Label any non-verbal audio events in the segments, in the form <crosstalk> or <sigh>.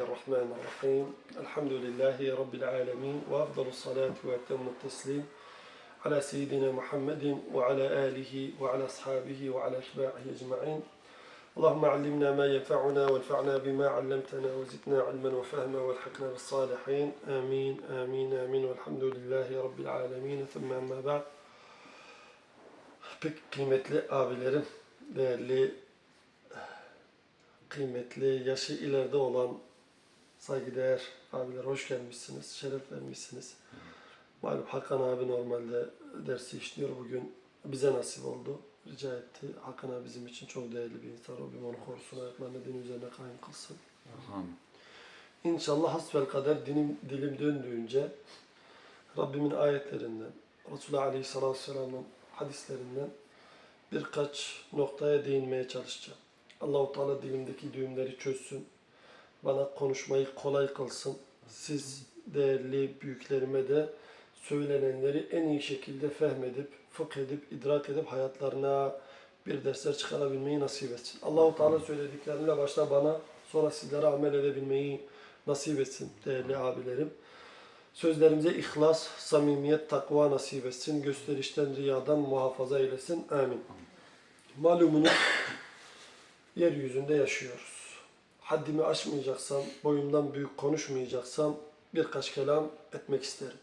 الرحمن الرحيم. الحمد لله رب العالمين وأفضل الصلاة وأتم التسليم على سيدنا محمد وعلى آله وعلى أصحابه وعلى أتباعه أجمعين. اللهم علمنا ما ينفعنا وانفعنا بما علمتنا وزدنا علما وفهما وألحقنا بالصالحين. آمين آمين آمين والحمد لله رب العالمين. ثم أما بعد Pek kıymetli abilerim, değerli kıymetli, yaşı ileride olan saygıdeğer abiler hoş gelmişsiniz, şeref vermişsiniz. Malum Hakan abi normalde dersi işliyor bugün. Bize nasip oldu. Rica etti. Hakan abi bizim için çok değerli bir insan. Rabbim onu korusun, ayaklarını din üzerine kaim kılsın. Amin. İnşallah hasbel kader dilim, dilim döndüğünce Rabbimin ayetlerinden, Resulullah Aleyhisselatü Vesselam'ın hadislerinden birkaç noktaya değinmeye çalışacağım. Allahu Teala dilimdeki düğümleri çözsün. Bana konuşmayı kolay kılsın. Siz değerli büyüklerime de söylenenleri en iyi şekilde fehmedip, fıkh edip, idrak edip hayatlarına bir dersler çıkarabilmeyi nasip etsin. Allahu Teala söyledikleriyle başta bana, sonra sizlere amel edebilmeyi nasip etsin değerli abilerim. Sözlerimize ihlas, samimiyet, takva nasip etsin. Gösterişten, riyadan muhafaza eylesin. Amin. Malumunuz yeryüzünde yaşıyoruz. Haddimi aşmayacaksam, boyumdan büyük konuşmayacaksam birkaç kelam etmek isterim.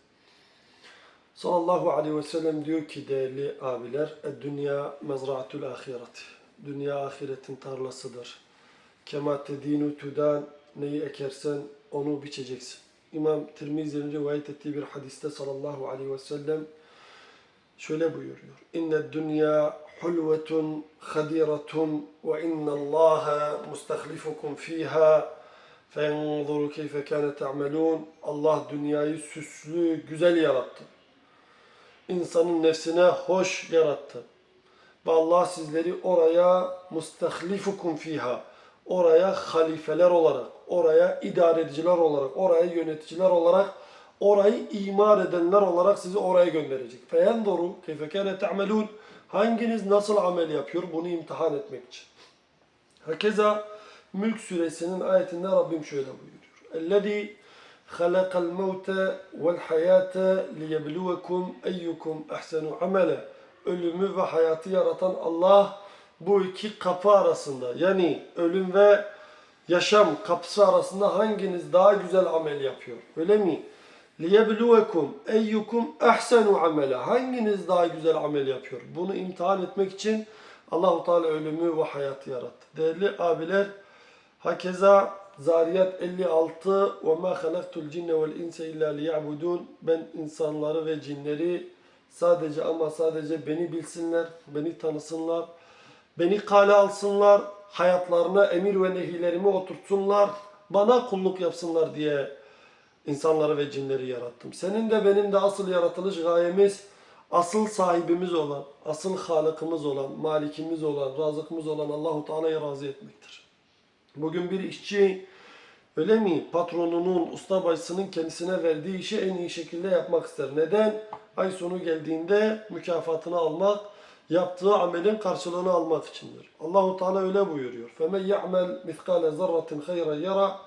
Sallallahu aleyhi ve sellem diyor ki değerli abiler, Dünya mezra'atul ahiret. Dünya ahiretin tarlasıdır. Kema tedinu tudan, neyi ekersen onu biçeceksin. İmam Tirmizi'nin rivayet ettiği bir hadiste sallallahu aleyhi ve sellem şöyle buyuruyor. İnne dünya hulvetun hadiratun ve innallaha mustahlifukum fiha fenzuru keyfe kâne te'melûn. Allah dünyayı süslü, güzel yarattı. İnsanın nefsine hoş yarattı. Ve Allah sizleri oraya mustahlifukum fiha. Oraya halifeler olarak, oraya idare ediciler olarak, oraya yöneticiler olarak, orayı imar edenler olarak sizi oraya gönderecek. Feyendoru keyfe kâne te'melûn. Hanginiz nasıl amel yapıyor? Bunu imtihan etmek için. Hakeza Mülk suresinin ayetinde Rabbim şöyle buyuruyor. Ellezî halakal mevte vel hayate liyebluvekum eyyukum ehsenu amele. Ölümü ve hayatı yaratan Allah bu iki kapı arasında yani ölüm ve yaşam kapısı arasında hanginiz daha güzel amel yapıyor? Öyle mi? Liyebluvekum eyyukum ehsenu amele. Hanginiz daha güzel amel yapıyor? Bunu imtihan etmek için Allahu Teala ölümü ve hayatı yarattı. Değerli abiler, hakeza Zariyat 56 ve ma halaktul cinne vel insa illa liya'budun. Ben insanları ve cinleri sadece ama sadece beni bilsinler, beni tanısınlar, beni kale alsınlar, hayatlarına emir ve nehilerimi oturtsunlar, bana kulluk yapsınlar diye insanları ve cinleri yarattım. Senin de benim de asıl yaratılış gayemiz asıl sahibimiz olan, asıl halıkımız olan, malikimiz olan, razıkımız olan Allahu Teala'yı razı etmektir. Bugün bir işçi öyle mi patronunun, ustabaşısının kendisine verdiği işi en iyi şekilde yapmak ister. Neden? Ay sonu geldiğinde mükafatını almak, yaptığı amelin karşılığını almak içindir. Allahu Teala öyle buyuruyor. Femen ya'mel miskale zerratin hayra yara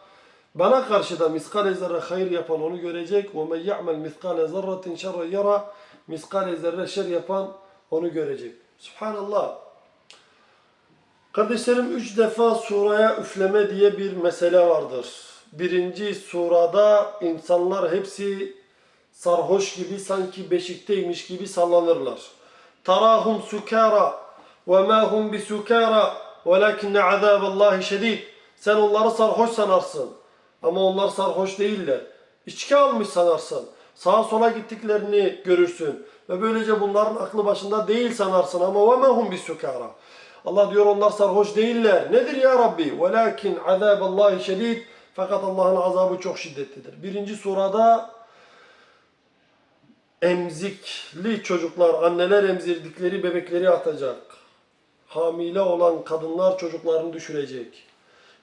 bana karşı da miskale zerre hayır yapan onu görecek. Ve men ya'mel miskale zerratin şerre yara. Miskale zerre şer yapan onu görecek. Subhanallah. Kardeşlerim üç defa suraya üfleme diye bir mesele vardır. Birinci surada insanlar hepsi sarhoş gibi sanki beşikteymiş gibi sallanırlar. Tarahum sukara ve ma hum bisukara velakinne azaballahi şedid. Sen onları sarhoş sanarsın. Ama onlar sarhoş değiller. İçki almış sanarsın. Sağa sola gittiklerini görürsün. Ve böylece bunların aklı başında değil sanarsın. Ama وَمَا هُمْ بِسُكَارًا Allah diyor onlar sarhoş değiller. Nedir ya Rabbi? وَلَكِنْ عَذَابَ اللّٰهِ شَد۪يدٍ Fakat Allah'ın azabı çok şiddetlidir. Birinci surada emzikli çocuklar, anneler emzirdikleri bebekleri atacak. Hamile olan kadınlar çocuklarını düşürecek.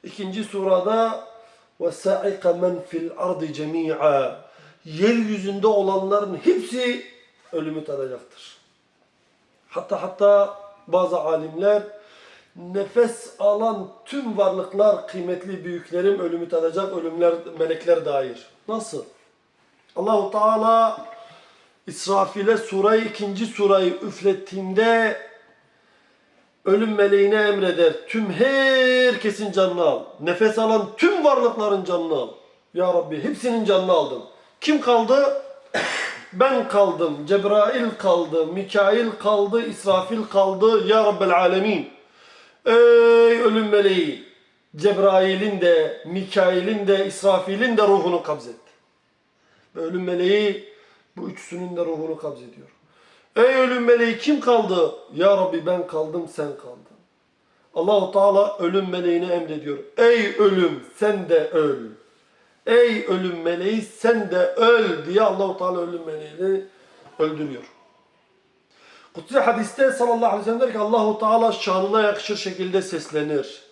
İkinci surada ve sa'iqa men fil ardı cemi'a. Yeryüzünde olanların hepsi ölümü tadacaktır. Hatta hatta bazı alimler nefes alan tüm varlıklar kıymetli büyüklerim ölümü tadacak ölümler melekler dair. Nasıl? Allahu Teala İsrafil'e surayı ikinci surayı üflettiğinde ölüm meleğine emreder. Tüm herkesin canını al. Nefes alan tüm varlıkların canını al. Ya Rabbi hepsinin canını aldım. Kim kaldı? <coughs> Ben kaldım. Cebrail kaldı. Mikail kaldı. İsrafil kaldı. Ya Rabbel Alemin. Ey ölüm meleği. Cebrail'in de, Mikail'in de, İsrafil'in de ruhunu kabzet. Ve ölüm meleği bu üçsünün de ruhunu kabzediyor. Ey ölüm meleği kim kaldı? Ya Rabbi ben kaldım sen kaldın. Allahu Teala ölüm meleğine emrediyor. Ey ölüm sen de öl. Ey ölüm meleği sen de öl diye Allahu Teala ölüm meleğini öldürüyor. Kutsi hadiste sallallahu aleyhi ve sellem der ki Allahu Teala şanına yakışır şekilde seslenir.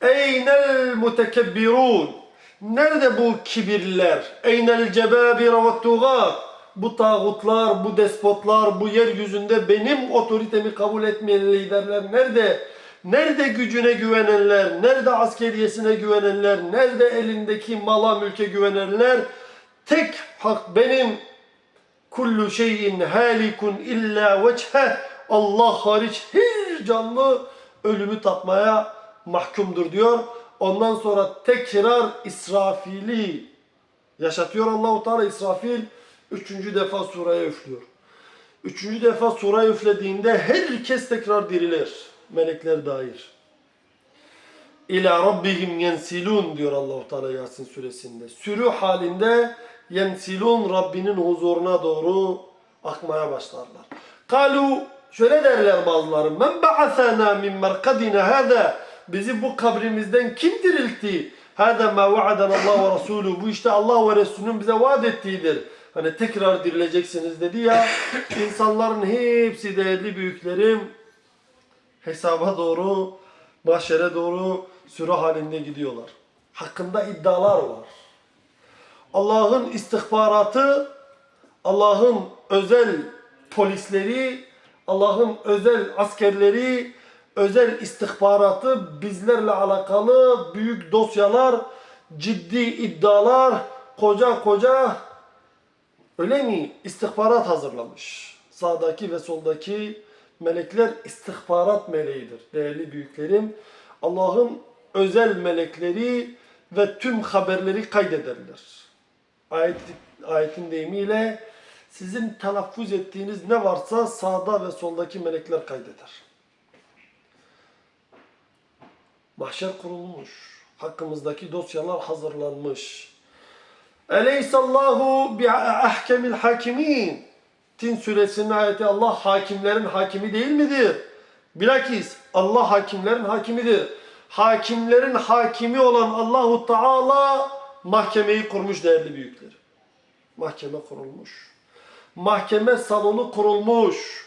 Eynel mutekebbirun. Nerede bu kibirler? Eynel cebabir ve tugat. Bu tağutlar, bu despotlar, bu yeryüzünde benim otoritemi kabul etmeyen liderler nerede? Nerede gücüne güvenenler, nerede askeriyesine güvenenler, nerede elindeki mala mülke güvenenler? Tek hak benim kullu şeyin halikun illa veçhe Allah hariç her canlı ölümü tatmaya mahkumdur diyor. Ondan sonra tekrar İsrafil'i yaşatıyor Allahu Teala İsrafil üçüncü defa suraya üflüyor. Üçüncü defa suraya üflediğinde herkes tekrar dirilir. Melekler dair. İlâ rabbihim yensilun diyor Allahu Teala Yasin suresinde. Sürü halinde yensilun Rabbinin huzuruna doğru akmaya başlarlar. Kalu şöyle derler bazıları. Men ba'athana min merkadina hâzâ bizi bu kabrimizden kim diriltti? Hâzâ mâ va'adana Allah ve Resulü. Bu işte Allah ve Resulünün bize vaat ettiğidir. Hani tekrar dirileceksiniz dedi ya. <coughs> insanların hepsi değerli büyüklerim hesaba doğru, mahşere doğru sürü halinde gidiyorlar. Hakkında iddialar var. Allah'ın istihbaratı, Allah'ın özel polisleri, Allah'ın özel askerleri, özel istihbaratı bizlerle alakalı büyük dosyalar, ciddi iddialar, koca koca öyle mi istihbarat hazırlamış. Sağdaki ve soldaki melekler istihbarat meleğidir değerli büyüklerim. Allah'ın özel melekleri ve tüm haberleri kaydederler. Ayet, ayetin deyimiyle sizin telaffuz ettiğiniz ne varsa sağda ve soldaki melekler kaydeder. Mahşer kurulmuş. Hakkımızdaki dosyalar hazırlanmış. Eleysallahu bi ahkemil hakimin. Tin suresinin ayeti Allah hakimlerin hakimi değil midir? Bilakis Allah hakimlerin hakimidir. Hakimlerin hakimi olan Allahu Teala mahkemeyi kurmuş değerli büyükleri. Mahkeme kurulmuş. Mahkeme salonu kurulmuş.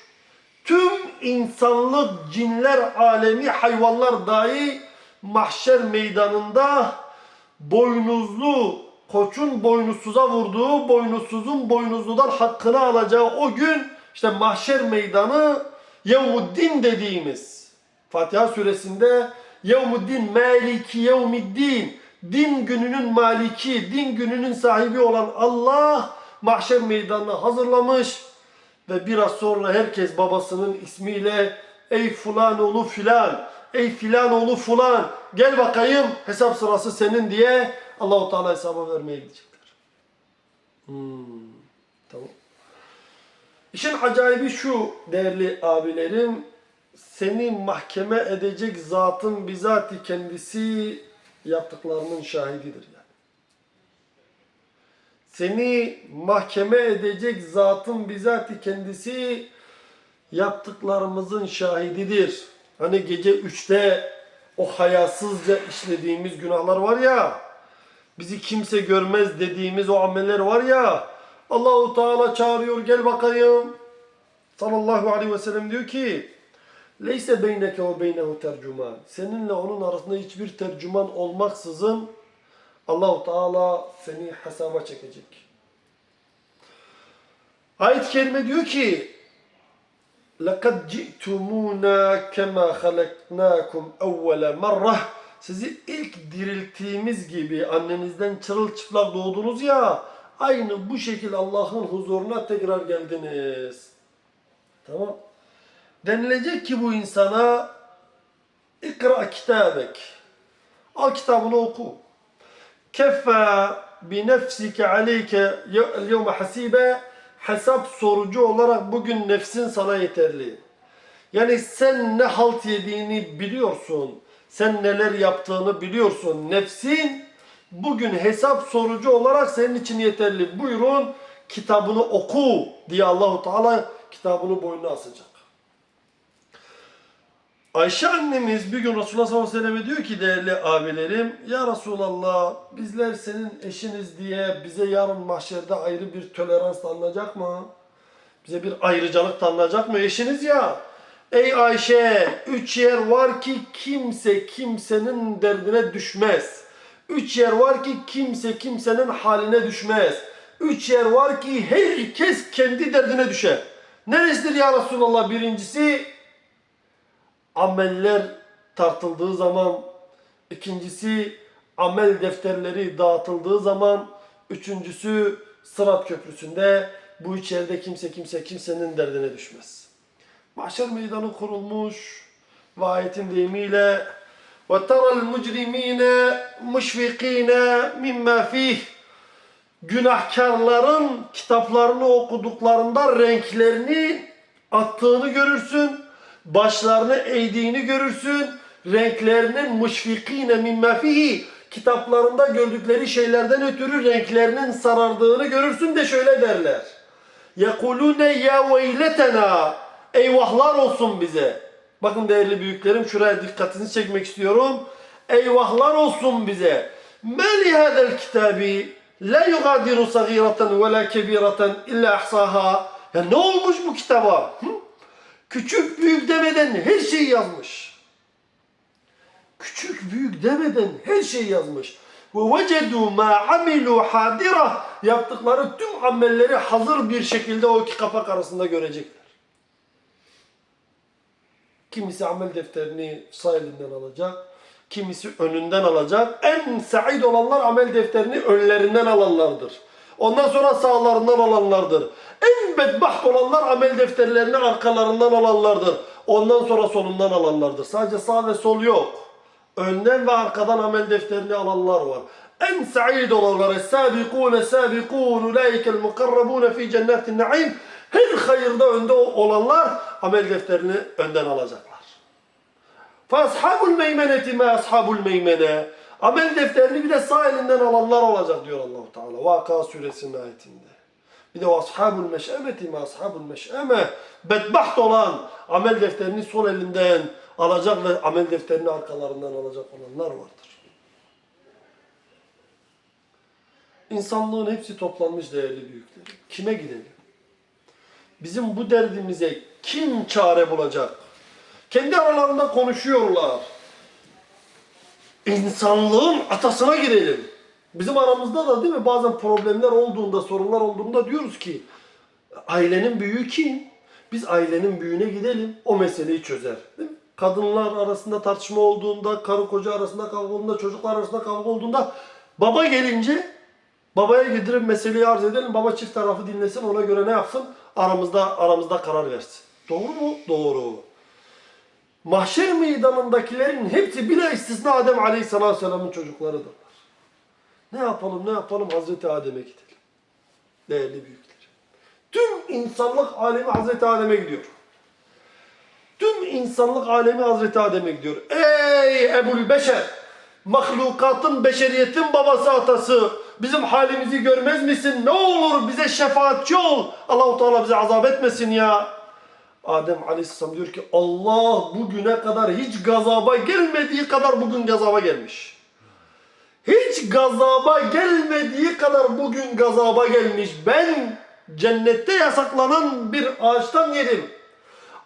Tüm insanlık, cinler alemi, hayvanlar dahi mahşer meydanında boynuzlu, koçun boynuzsuza vurduğu, boynuzsuzun boynuzludan hakkını alacağı o gün işte mahşer meydanı Yevmuddin dediğimiz Fatiha suresinde Yevmuddin, Maliki Yevmiddin din gününün maliki, din gününün sahibi olan Allah mahşer meydanını hazırlamış ve biraz sonra herkes babasının ismiyle ey fulan oğlu filan, ey filan oğlu fulan gel bakayım hesap sırası senin diye Allahu Teala hesaba vermeye gidecekler. Hmm, tamam. İşin acayibi şu değerli abilerim seni mahkeme edecek zatın bizatihi kendisi yaptıklarının şahididir yani. Seni mahkeme edecek zatın bizatihi kendisi yaptıklarımızın şahididir. Hani gece üçte o hayasızca işlediğimiz günahlar var ya, bizi kimse görmez dediğimiz o ameller var ya, Allahu Teala çağırıyor gel bakayım. Sallallahu aleyhi ve sellem diyor ki, Leyse beyneke ve beynehu tercüman. Seninle onun arasında hiçbir tercüman olmaksızın Allahu Teala seni hesaba çekecek. Ayet-i kerime diyor ki لَقَدْ جِئْتُمُونَا كَمَا خَلَقْنَاكُمْ اَوَّلَ مَرَّةٍ sizi ilk dirilttiğimiz gibi annenizden çırılçıplak doğdunuz ya aynı bu şekilde Allah'ın huzuruna tekrar geldiniz. Tamam. Denilecek ki bu insana ikra kitabek. Al kitabını oku. Kefa bi nefsike aleyke yevme hasibe hesap sorucu olarak bugün nefsin sana yeterli. Yani sen ne halt yediğini biliyorsun. Sen neler yaptığını biliyorsun. Nefsin bugün hesap sorucu olarak senin için yeterli. Buyurun kitabını oku diye Allahu Teala kitabını boynuna asacak. Ayşe annemiz bir gün Resulullah sallallahu aleyhi ve selleme diyor ki değerli abilerim Ya Resulallah bizler senin eşiniz diye bize yarın mahşerde ayrı bir tolerans tanınacak mı? Bize bir ayrıcalık tanınacak mı? Eşiniz ya. Ey Ayşe üç yer var ki kimse kimsenin derdine düşmez. Üç yer var ki kimse kimsenin haline düşmez. Üç yer var ki herkes kendi derdine düşer. Neresidir ya Resulallah birincisi? ameller tartıldığı zaman, ikincisi amel defterleri dağıtıldığı zaman, üçüncüsü Sırat Köprüsü'nde bu içeride kimse kimse kimsenin derdine düşmez. Mahşer meydanı kurulmuş ve ayetin deyimiyle وَتَرَى الْمُجْرِم۪ينَ مُشْفِق۪ينَ مِمَّا ف۪يهِ Günahkarların kitaplarını okuduklarında renklerini attığını görürsün başlarını eğdiğini görürsün. Renklerinin müşfikine mimma fihi kitaplarında gördükleri şeylerden ötürü renklerinin sarardığını görürsün de şöyle derler. Yekulune ya veyletena eyvahlar olsun bize. Bakın değerli büyüklerim şuraya dikkatinizi çekmek istiyorum. Eyvahlar olsun bize. Meli hadel kitabi la yugadiru sagireten ve la kebireten illa ahsaha. Ya ne olmuş bu kitaba? Hı? Küçük büyük demeden her şeyi yazmış. Küçük büyük demeden her şeyi yazmış. Ve vecedu ma amilu hadira yaptıkları tüm amelleri hazır bir şekilde o iki kapak arasında görecekler. Kimisi amel defterini sağ elinden alacak, kimisi önünden alacak. En said olanlar amel defterini önlerinden alanlardır. Ondan sonra sağlarından alanlardır. En bedbaht olanlar amel defterlerini arkalarından alanlardır. Ondan sonra solundan alanlardır. Sadece sağ ve sol yok. Önden ve arkadan amel defterini alanlar var. En sa'id olanlar es-sabiqun es-sabiqun ulaikel mukarrabun fi cennetin naim. Her hayırda önde olanlar amel defterini önden alacaklar. Fashabul meymeneti ma ashabul meymene. Amel defterini bir de sağ elinden alanlar olacak diyor Allahu Teala. Vaka suresinin ayetinde. Bir de ashabul meş'emeti mi ashabul meş'eme. Bedbaht olan amel defterini sol elinden alacak ve amel defterini arkalarından alacak olanlar vardır. İnsanlığın hepsi toplanmış değerli büyüklerim. Kime gidelim? Bizim bu derdimize kim çare bulacak? Kendi aralarında konuşuyorlar. İnsanlığın atasına gidelim. Bizim aramızda da değil mi bazen problemler olduğunda, sorunlar olduğunda diyoruz ki ailenin büyüğü kim? Biz ailenin büyüğüne gidelim, o meseleyi çözer. Değil mi? Kadınlar arasında tartışma olduğunda, karı koca arasında kavga olduğunda, çocuklar arasında kavga olduğunda baba gelince babaya gidirip meseleyi arz edelim. Baba çift tarafı dinlesin, ona göre ne yapsın? Aramızda aramızda karar versin. Doğru mu? Doğru. Mahşer meydanındakilerin hepsi bile istisna Adem Aleyhisselatü Vesselam'ın çocuklarıdır. Ne yapalım ne yapalım Hazreti Adem'e gidelim. Değerli büyükler. Tüm insanlık alemi Hazreti Adem'e gidiyor. Tüm insanlık alemi Hazreti Adem'e gidiyor. Ey Ebul Beşer! Mahlukatın, beşeriyetin babası atası. Bizim halimizi görmez misin? Ne olur bize şefaatçi ol. Allahu Teala bize azap etmesin ya. Adem Aleyhisselam diyor ki Allah bugüne kadar hiç gazaba gelmediği kadar bugün gazaba gelmiş. Hiç gazaba gelmediği kadar bugün gazaba gelmiş. Ben cennette yasaklanan bir ağaçtan yedim.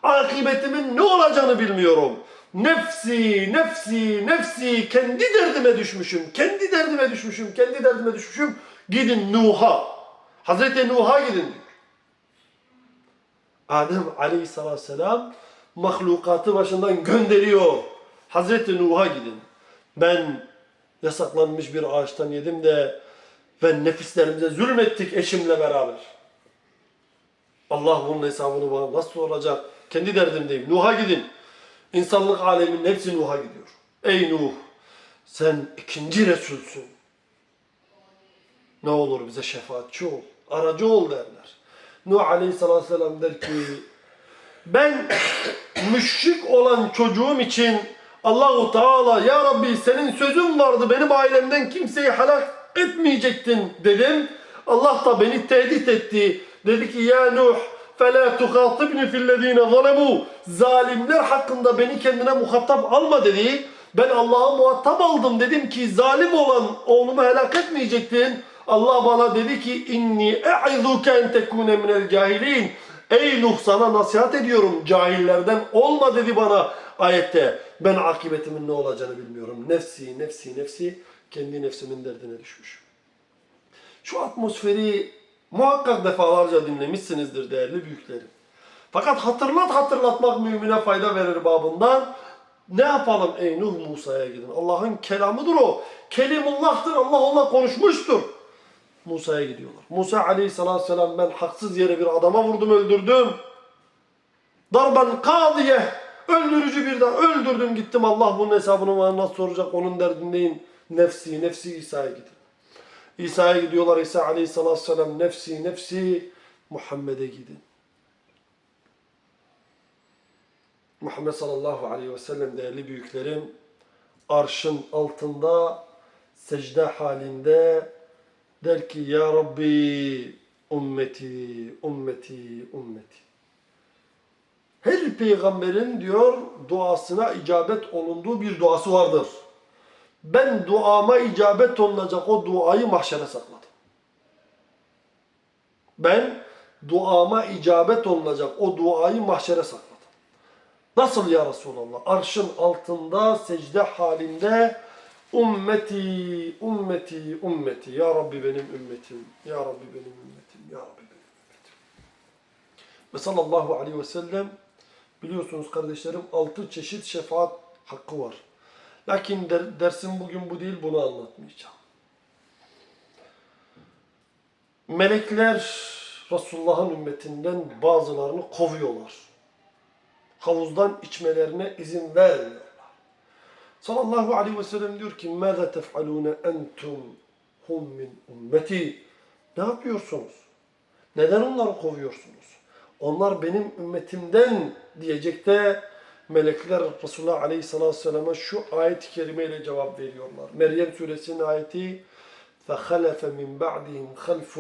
Akıbetimin ne olacağını bilmiyorum. Nefsi, nefsi, nefsi kendi derdime düşmüşüm. Kendi derdime düşmüşüm. Kendi derdime düşmüşüm. Gidin Nuh'a. Hazreti Nuh'a gidin diyor. Adem aleyhissalatü vesselam mahlukatı başından gönderiyor. Hazreti Nuh'a gidin. Ben yasaklanmış bir ağaçtan yedim de ve nefislerimize zulmettik eşimle beraber. Allah bunun hesabını bana nasıl soracak? Kendi derdimdeyim. Nuh'a gidin. İnsanlık aleminin hepsi Nuh'a gidiyor. Ey Nuh! Sen ikinci Resulsün. Ne olur bize şefaatçi ol. Aracı ol derler. Nuh Aleyhisselatü Vesselam der ki ben müşrik olan çocuğum için Allahu Teala ya Rabbi senin sözün vardı benim ailemden kimseyi helak etmeyecektin dedim. Allah da beni tehdit etti. Dedi ki ya Nuh فَلَا تُخَاطِبْنِ فِي الَّذ۪ينَ ظَلَمُوا Zalimler hakkında beni kendine muhatap alma dedi. Ben Allah'a muhatap aldım dedim ki zalim olan oğlumu helak etmeyecektin. Allah bana dedi ki inni e'izuke en tekune minel cahilin. Ey Nuh sana nasihat ediyorum cahillerden olma dedi bana ayette. Ben akıbetimin ne olacağını bilmiyorum. Nefsi, nefsi, nefsi kendi nefsimin derdine düşmüş. Şu atmosferi muhakkak defalarca dinlemişsinizdir değerli büyüklerim. Fakat hatırlat hatırlatmak mümine fayda verir babından. Ne yapalım ey Nuh Musa'ya gidin. Allah'ın kelamıdır o. Kelimullah'tır. Allah onunla konuşmuştur. Musa'ya gidiyorlar. Musa aleyhissalatü vesselam ben haksız yere bir adama vurdum öldürdüm. Darban kadiye. Öldürücü birden öldürdüm gittim. Allah bunun hesabını bana nasıl soracak onun derdindeyim. Nefsi, nefsi İsa'ya gidin. İsa'ya gidiyorlar. İsa aleyhissalatü vesselam nefsi, nefsi Muhammed'e gidin. Muhammed sallallahu aleyhi ve sellem değerli büyüklerim arşın altında secde halinde der ki Ya Rabbi ümmeti, ümmeti, ümmeti. Her peygamberin diyor duasına icabet olunduğu bir duası vardır. Ben duama icabet olunacak o duayı mahşere sakladım. Ben duama icabet olunacak o duayı mahşere sakladım. Nasıl ya Resulallah? Arşın altında secde halinde ümmeti, ümmeti, ümmeti. Ya Rabbi benim ümmetim. Ya Rabbi benim ümmetim. Ya Rabbi benim ümmetim. Ve sallallahu aleyhi ve sellem biliyorsunuz kardeşlerim altı çeşit şefaat hakkı var. Lakin der, dersim bugün bu değil bunu anlatmayacağım. Melekler Resulullah'ın ümmetinden bazılarını kovuyorlar havuzdan içmelerine izin vermiyorlar. Sallallahu aleyhi ve sellem diyor ki مَاذَا تَفْعَلُونَ اَنْتُمْ هُمْ مِنْ ümmeti Ne yapıyorsunuz? Neden onları kovuyorsunuz? Onlar benim ümmetimden diyecek de melekler Resulullah aleyhissalatü vesselam'a şu ayet-i kerimeyle cevap veriyorlar. Meryem suresinin ayeti فَخَلَفَ مِنْ بَعْدِهِمْ خَلْفٌ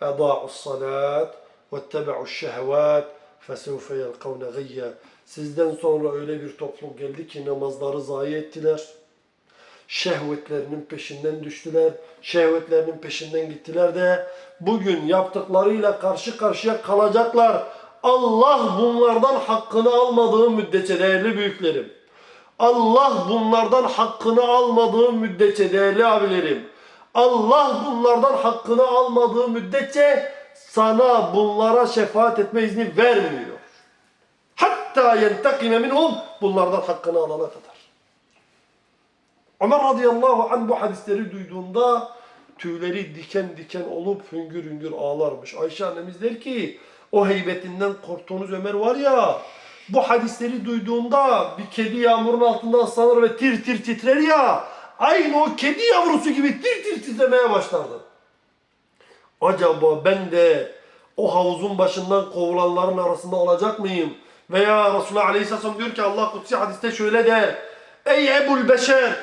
اَضَاعُوا الصَّلَاةِ وَاتَّبَعُوا الشَّهَوَاتِ فَسَوْفَ يَلْقَوْنَ غَيَّ Sizden sonra öyle bir toplum geldi ki namazları zayi ettiler. Şehvetlerinin peşinden düştüler. Şehvetlerinin peşinden gittiler de bugün yaptıklarıyla karşı karşıya kalacaklar. Allah bunlardan hakkını almadığı müddetçe değerli büyüklerim. Allah bunlardan hakkını almadığı müddetçe değerli abilerim. Allah bunlardan hakkını almadığı müddetçe sana bunlara şefaat etme izni vermiyor. Hatta yentakime minhum bunlardan hakkını alana kadar. Ömer radıyallahu anh bu hadisleri duyduğunda tüyleri diken diken olup hüngür hüngür ağlarmış. Ayşe annemiz der ki o heybetinden korktuğunuz Ömer var ya bu hadisleri duyduğunda bir kedi yağmurun altında ıslanır ve tir tir titrer ya aynı o kedi yavrusu gibi tir tir titremeye başlardı. Acaba ben de o havuzun başından kovulanların arasında olacak mıyım? Veya Resulullah Aleyhisselam diyor ki Allah kutsi hadiste şöyle der. Ey Ebul Beşer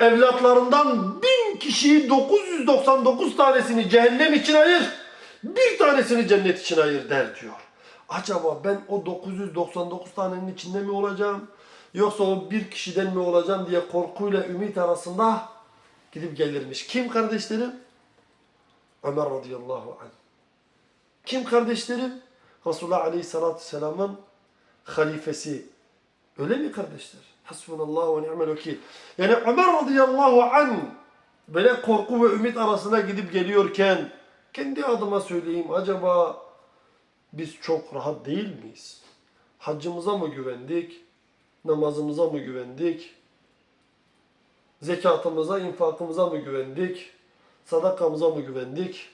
evlatlarından bin kişiyi 999 tanesini cehennem için ayır. Bir tanesini cennet için ayır der diyor. Acaba ben o 999 tanenin içinde mi olacağım? Yoksa o bir kişiden mi olacağım diye korkuyla ümit arasında gidip gelirmiş. Kim kardeşlerim? Ömer radıyallahu anh. Kim kardeşlerim? Resulullah aleyhissalatü vesselamın halifesi. Öyle mi kardeşler? Hasbunallah ve ni'mel vekil. Yani Ömer radıyallahu anh böyle korku ve ümit arasında gidip geliyorken kendi adıma söyleyeyim acaba biz çok rahat değil miyiz? Haccımıza mı güvendik? Namazımıza mı güvendik? Zekatımıza, infakımıza mı güvendik? Sadakamıza mı güvendik?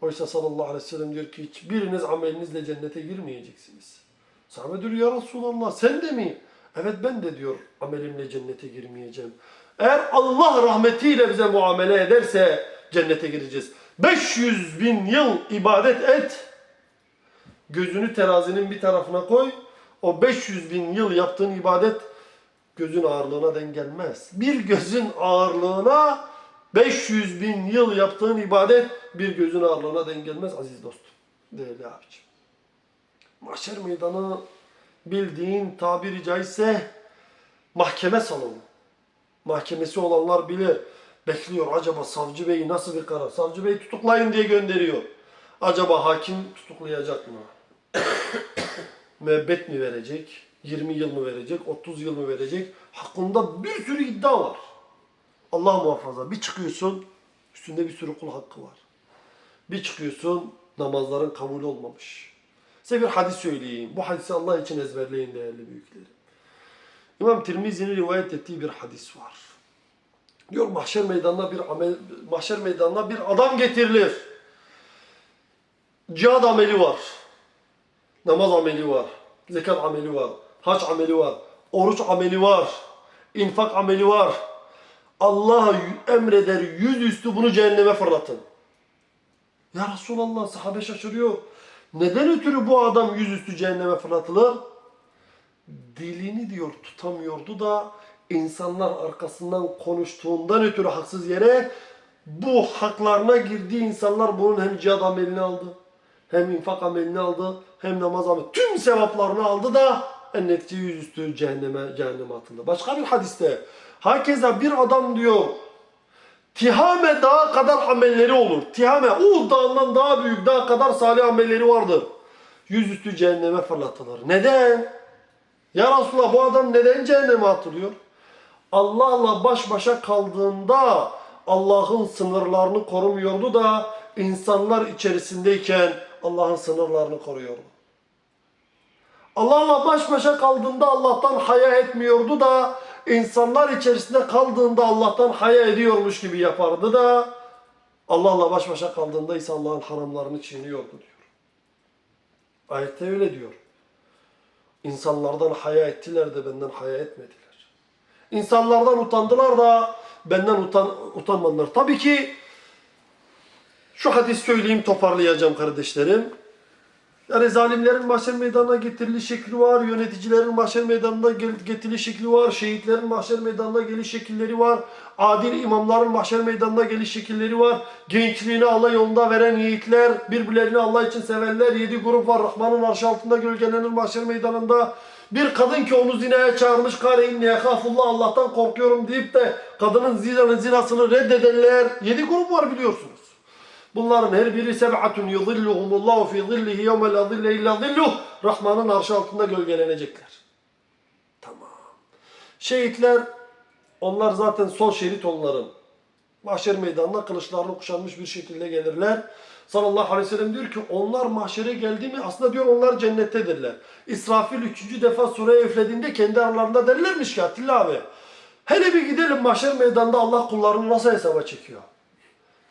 Oysa sallallahu aleyhi ve sellem diyor ki hiçbiriniz amelinizle cennete girmeyeceksiniz. Sahabe diyor ya Resulallah sen de mi? Evet ben de diyor amelimle cennete girmeyeceğim. Eğer Allah rahmetiyle bize muamele ederse cennete gireceğiz. 500 bin yıl ibadet et. Gözünü terazinin bir tarafına koy. O 500 bin yıl yaptığın ibadet gözün ağırlığına denk gelmez. Bir gözün ağırlığına 500 bin yıl yaptığın ibadet bir gözün ağırlığına denk gelmez aziz dostum. Değerli abiciğim. Mahşer meydanı bildiğin tabiri caizse mahkeme salonu. Mahkemesi olanlar bilir. Bekliyor acaba savcı bey nasıl bir karar? Savcı bey tutuklayın diye gönderiyor. Acaba hakim tutuklayacak mı? <coughs> Müebbet mi verecek? 20 yıl mı verecek? 30 yıl mı verecek? Hakkında bir sürü iddia var. Allah muhafaza. Bir çıkıyorsun üstünde bir sürü kul hakkı var. Bir çıkıyorsun namazların kabul olmamış. Size bir hadis söyleyeyim. Bu hadisi Allah için ezberleyin değerli büyüklerim. İmam Tirmizi'nin rivayet ettiği bir hadis var. Diyor mahşer meydanına bir amel, mahşer meydanına bir adam getirilir. Cihad ameli var. Namaz ameli var. Zekat ameli var. Hac ameli var. Oruç ameli var. infak ameli var. Allah emreder yüzüstü bunu cehenneme fırlatın. Ya Resulallah sahabe şaşırıyor. Neden ötürü bu adam yüzüstü cehenneme fırlatılır? Dilini diyor tutamıyordu da insanlar arkasından konuştuğundan ötürü haksız yere bu haklarına girdiği insanlar bunun hem cihad amelini aldı, hem infak amelini aldı, hem namaz amelini, tüm sevaplarını aldı da en netice yüzüstü cehenneme, cehenneme atıldı. Başka bir hadiste, hakeza bir adam diyor, Tihame dağı kadar amelleri olur. Tihame, Uhud dağından daha büyük dağ kadar salih amelleri vardır. Yüzüstü cehenneme fırlatılır. Neden? Ya Resulallah bu adam neden cehenneme atılıyor? Allah'la baş başa kaldığında Allah'ın sınırlarını korumuyordu da insanlar içerisindeyken Allah'ın sınırlarını koruyordu. Allah'la baş başa kaldığında Allah'tan haya etmiyordu da insanlar içerisinde kaldığında Allah'tan haya ediyormuş gibi yapardı da Allah'la baş başa kaldığında ise Allah'ın haramlarını çiğniyordu diyor. Ayette öyle diyor. İnsanlardan haya ettiler de benden haya etmediler. İnsanlardan utandılar da benden utan, utanmadılar. Tabii ki şu hadis söyleyeyim toparlayacağım kardeşlerim. Yani zalimlerin mahşer meydanına getiriliş şekli var, yöneticilerin mahşer meydanına getiriliş şekli var, şehitlerin mahşer meydanına geliş şekilleri var, adil imamların mahşer meydanına geliş şekilleri var, gençliğini Allah yolunda veren yiğitler, birbirlerini Allah için sevenler, yedi grup var, Rahman'ın arşı altında gölgelenir mahşer meydanında. Bir kadın ki onu zinaya çağırmış, kâle inni yehâfullah Allah'tan korkuyorum deyip de kadının zinanın zinasını reddedenler, yedi grup var biliyorsunuz. Bunların her biri seb'atun yuzilluhumullahu fi zillihi yevme la zille illa zilluh. Rahman'ın arşı altında gölgelenecekler. Tamam. Şehitler onlar zaten sol şerit onların. Mahşer meydanına kılıçlarını kuşanmış bir şekilde gelirler. Sallallahu aleyhi ve sellem diyor ki onlar mahşere geldi mi aslında diyor onlar cennettedirler. İsrafil üçüncü defa sureye üflediğinde kendi aralarında derlermiş ki Atilla abi. Hele bir gidelim mahşer meydanda Allah kullarını nasıl hesaba çekiyor.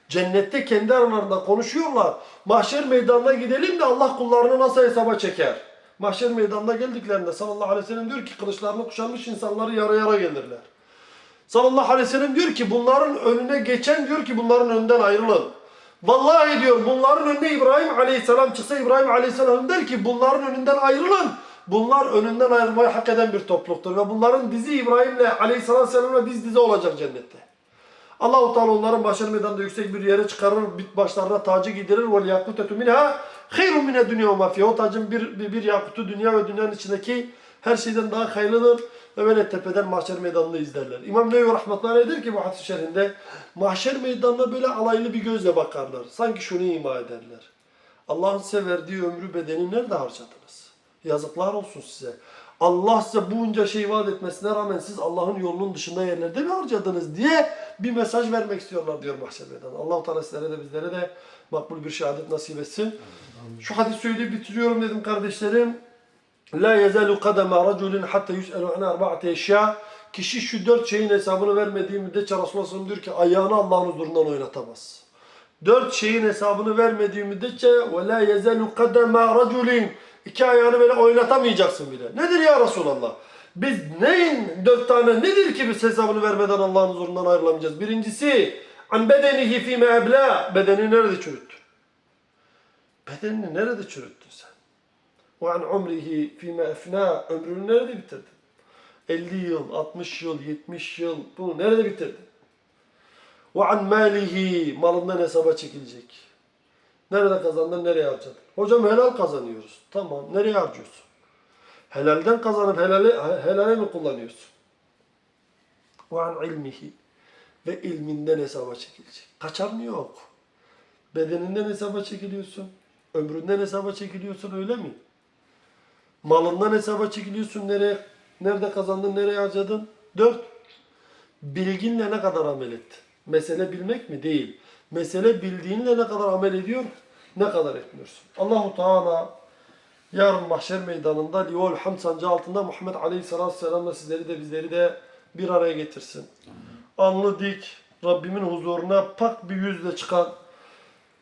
Cennette kendi aralarında konuşuyorlar. Mahşer meydanına gidelim de Allah kullarını nasıl hesaba çeker. Mahşer meydanına geldiklerinde sallallahu aleyhi ve sellem diyor ki kılıçlarını kuşanmış insanları yara yara gelirler. Sallallahu aleyhi ve sellem diyor ki bunların önüne geçen diyor ki bunların önünden ayrılın. Vallahi diyor bunların önüne İbrahim aleyhisselam çıksa İbrahim aleyhisselam der ki bunların önünden ayrılın. Bunlar önünden ayrılmayı hak eden bir topluluktur ve bunların dizi İbrahim'le aleyhisselamla biz dizi olacak cennette. Allahu Teala onların başını meydanda yüksek bir yere çıkarır, bit başlarına tacı giydirir minha hayrun mine dünya ve ma fiha. O tacın bir, bir, bir yakutu dünya ve dünyanın içindeki her şeyden daha hayırlıdır ve böyle tepeden mahşer meydanını izlerler. İmam Nevevi rahmetullahi aleyh der ki bu hadis-i şerifinde mahşer meydanına böyle alaylı bir gözle bakarlar. Sanki şunu ima ederler. Allah'ın size verdiği ömrü bedeni nerede harcadınız? Yazıklar olsun size. Allah size bunca şey vaat etmesine rağmen siz Allah'ın yolunun dışında yerlerde mi harcadınız diye bir mesaj vermek istiyorlar diyor mahşer meydanı. Allah-u Teala sizlere de bizlere de makbul bir şehadet nasip etsin. Şu hadis söyleyip bitiriyorum dedim kardeşlerim. La yezalu kadema raculin hatta yus'elu an arba'ati eşya. Kişi şu dört şeyin hesabını vermediği müddetçe Resulullah sallallahu diyor ki ayağını Allah'ın huzurundan oynatamaz. Dört şeyin hesabını vermediği müddetçe ve la yezalu kadema raculin. İki ayağını böyle oynatamayacaksın bile. Nedir ya Resulallah? Biz neyin dört tane nedir ki biz hesabını vermeden Allah'ın huzurundan ayrılamayacağız? Birincisi an bedenihi fîme ebla. Bedenini nerede çürüttün? Bedenini nerede çürüttün sen? An umrihi fîme efnâ. Ömrünü nerede bitirdin? 50 yıl, 60 yıl, 70 yıl bunu nerede? Ve an malihi malından hesaba çekilecek. Nerede kazandın, nereye harcadın? Hocam helal kazanıyoruz. Tamam, nereye harcıyorsun? Helalden kazanıp helale, helale mi kullanıyorsun? An ilmihi ve ilminden hesaba çekilecek. Kaçar mı yok? Bedeninden hesaba çekiliyorsun. Ömründen hesaba çekiliyorsun öyle mi? Malından hesaba çekiliyorsun. Nereye, nerede kazandın, nereye harcadın? Dört. Bilginle ne kadar amel ettin? Mesele bilmek mi? Değil. Mesele bildiğinle ne kadar amel ediyor, ne kadar etmiyorsun. Allahu Teala yarın mahşer meydanında Livaul Hamd sancı altında Muhammed Aleyhisselatü Vesselam'la sizleri de bizleri de bir araya getirsin. Alnı dik, Rabbimin huzuruna pak bir yüzle çıkan,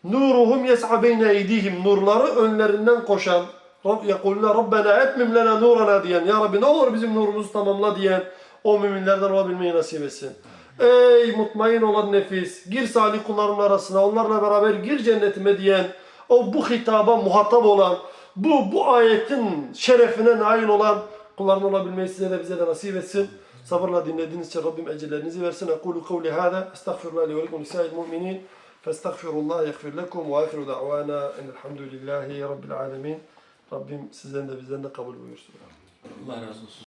Nuruhum yes'a beyne eydihim. Nurları önlerinden koşan. Rab yekulne Rabbena etmim lena nurana diyen. Ya Rabbi ne olur bizim nurumuzu tamamla diyen. O müminlerden olabilmeyi nasip etsin. Ey mutmain olan nefis. Gir salih kullarımın arasına. Onlarla beraber gir cennetime diyen. O bu hitaba muhatap olan. Bu, bu ayetin şerefine nail olan kulların olabilmeyi size de bize de nasip etsin. Sabırla dinlediğiniz için Rabbim ecirlerinizi versin. Ekulu kavli hâdâ. Estağfirullah li ve lekum lisâil mu'minin. فاستغفروا الله يغفر لكم وآخر دعوانا أن الحمد لله رب العالمين Rabbim sizden de bizden de kabul buyursun. Allah razı olsun.